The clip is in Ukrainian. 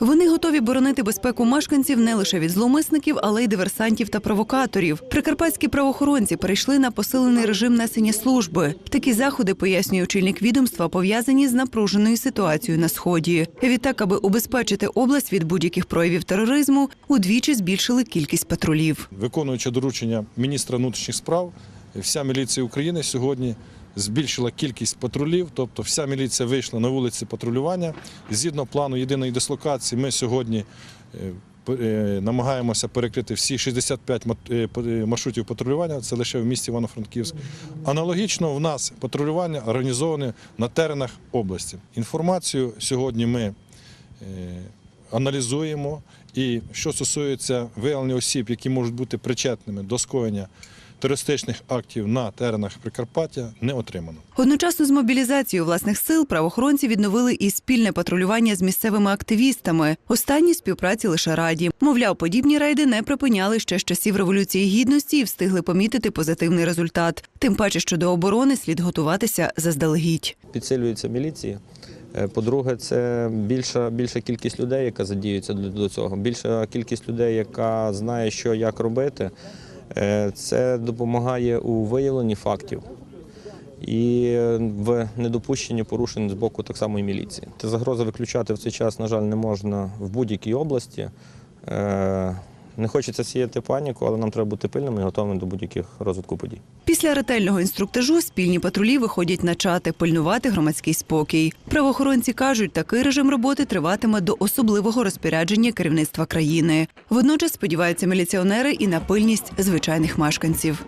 Вони готові боронити безпеку мешканців не лише від зловмисників, але й диверсантів та провокаторів. Прикарпатські правоохоронці перейшли на посилений режим несення служби. Такі заходи, пояснює очільник відомства, пов'язані з напруженою ситуацією на сході. Відтак, аби убезпечити область від будь-яких проявів тероризму, удвічі збільшили кількість патрулів. Виконуючи доручення міністра внутрішніх справ, вся міліція України сьогодні збільшила кількість патрулів, тобто вся міліція вийшла на вулиці патрулювання. Згідно плану єдиної дислокації, ми сьогодні е, е, намагаємося перекрити всі 65 мат- е, маршрутів патрулювання, це лише в місті Івано-Франківськ. Аналогічно в нас патрулювання організоване на теренах області. Інформацію сьогодні ми аналізуємо. І що стосується виявлення осіб, які можуть бути причетними до скоєння терористичних актів на теренах Прикарпаття, не отримано. Одночасно з мобілізацією власних сил правоохоронці відновили і спільне патрулювання з місцевими активістами. Останні співпраці лише раді. Мовляв, подібні рейди не припиняли ще з часів революції гідності і встигли помітити позитивний результат. Тим паче, що до оборони слід готуватися заздалегідь. підсилюється міліції. Е, По-друге, це більша, більша кількість людей, яка задіюється до цього. Більша кількість людей, яка знає, що як робити. Е, Це допомагає у виявленні фактів і в недопущенні порушень з боку так само і міліції. Та загроза виключати в цей час, на жаль, не можна в будь-якій області. Не хочеться сіяти паніку, але нам треба бути пильними і готовими до будь-яких розвитку подій. Після ретельного інструктажу спільні патрулі виходять на чати пильнувати громадський спокій. Правоохоронці кажуть, такий режим роботи триватиме до особливого розпорядження керівництва країни. Водночас сподіваються міліціонери і на пильність звичайних мешканців.